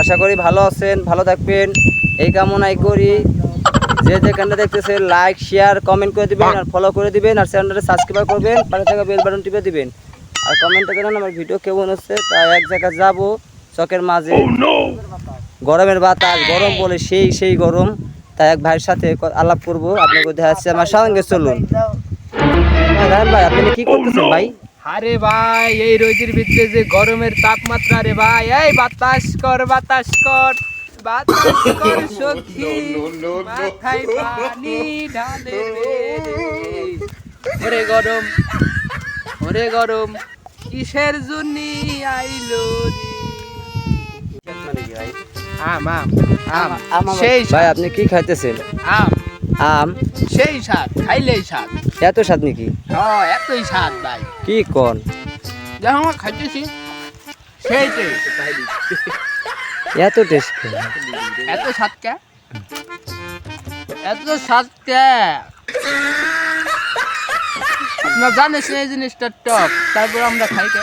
আশা করি ভালো আছেন ভালো থাকবেন। এই কামনাই করি। যে যেখানটা দেখতেছেন লাইক শেয়ার কমেন্ট করে দিবেন আর ফলো করে দিবেন আর চ্যানেলটা সাবস্ক্রাইব করবেন পাশে থাকা বেল বাটন টিপে দিবেন। আর কমেন্টে জানান আমার ভিডিও কেমন হচ্ছে তাই এক জায়গায় যাব চকের মাঝে। গরমের বাতাস গরম বলে সেই সেই গরম। তাই এক ভাইয়ের সাথে আলাপ করব আপনাকে দেখা যাচ্ছে আমার সঙ্গে চলুন। হ্যাঁ, ভাই আপনি কি করতেছেন ভাই? আরে ভাই এই রোদের ভিতরে যে গরমের তাপমাত্রা রে ভাই এই বাতাস কর বাতাস কর বাতাস কর সখী মাথায় পানি ঢালে রে। ওরে গরম ওরে গরম কিসের জন্যি আইলো রে? আম আম আম সেই ভাই আপনি কি খাইতেছেন? আম। আম? সেই স্বাদ খাইলেই স্বাদ এত স্বাদ নাকি? হ্যাঁ এতই স্বাদ ভাই। কি কন? যখন আমরা খাইতেছি। সেইটাই এত টেস্ট এত স্বাদ কে? এত স্বাদ কে? আপনার জানিস এই জিনিসটা টক তারপর আমরা খাই কে?